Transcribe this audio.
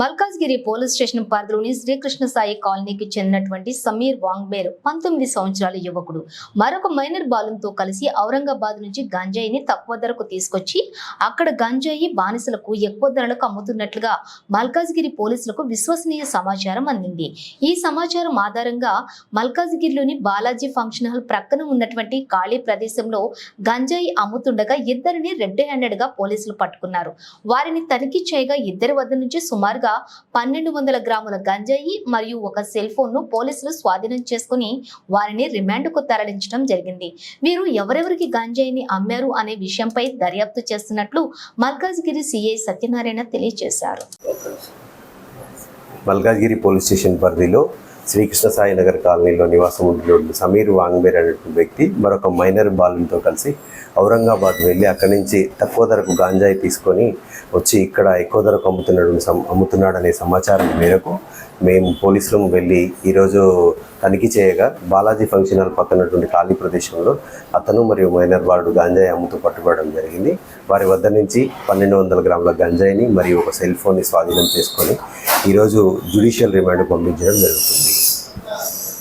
Malkajgiri police station పరిధిలోని శ్రీకృష్ణ సాయి కాలనీకి చెందినటువంటి సమీర్ వాంగ్బేర్ పంతొమ్మిది సంవత్సరాల యువకుడు. మరొక మైనర్ బాలుంతో కలిసి ఔరంగాబాద్ నుంచి గంజాయిని తక్కువ ధరకు తీసుకొచ్చి అక్కడ గంజాయి బానిసలకు ఎక్కువ ధరలకు అమ్ముతున్నట్లుగా మల్కాజ్గిరి పోలీసులకు విశ్వసనీయ సమాచారం అందింది. ఈ సమాచారం ఆధారంగా మల్కాజ్గిరిలోని బాలాజీ ఫంక్షన్ హాల్ ప్రక్కన ఉన్నటువంటి ఖాళీ ప్రదేశంలో గంజాయి అమ్ముతుండగా ఇద్దరిని రెడ్ హ్యాండెడ్గా పోలీసులు పట్టుకున్నారు. వారిని తనిఖీ చేయగా ఇద్దరి వద్ద నుంచి సుమారుగా పన్నెండు వందల గ్రాముల గంజాయి మరియు ఒక సెల్ ఫోన్ను పోలీసులు స్వాధీనం చేసుకుని వారిని రిమాండ్కు తరలించడం జరిగింది. వీరు ఎవరెవరికి గంజాయిని అమ్మారు అనే విషయంపై దర్యాప్తు చేస్తున్నట్లు మల్కాజ్గిరి సిఐ సత్యనారాయణ తెలియజేశారు. మల్కాజ్గిరి పోలీస్ స్టేషన్ పరిధిలో శ్రీకృష్ణ సాయి నగర్ కాలనీలో నివాసం ఉంటున్న సమీర్ వాంగ్బేర్ అనేటువంటి వ్యక్తి మరొక మైనర్ బాలుతో కలిసి ఔరంగాబాద్ వెళ్ళి అక్కడి నుంచి తక్కువ ధరకు గాంజాయి తీసుకొని వచ్చి ఇక్కడ ఎక్కువ ధరకు అమ్ముతున్నాడు అమ్ముతున్నాడనే సమాచారం మేరకు మేము పోలీసులు వెళ్ళి ఈరోజు తనిఖీ చేయగా బాలాజీ ఫంక్షన్ హాల్ పక్కనటువంటి ఖాళీ ప్రదేశంలో అతను మరియు మైనర్ బాలుడు గాంజాయి అమ్ముతూ పట్టుబడడం జరిగింది. వారి వద్ద నుంచి పన్నెండు వందల గ్రాముల గంజాయిని మరియు ఒక సెల్ ఫోన్ని స్వాధీనం చేసుకొని ఈరోజు జ్యుడిషియల్ రిమాండ్ పంపించడం జరుగుతుంది.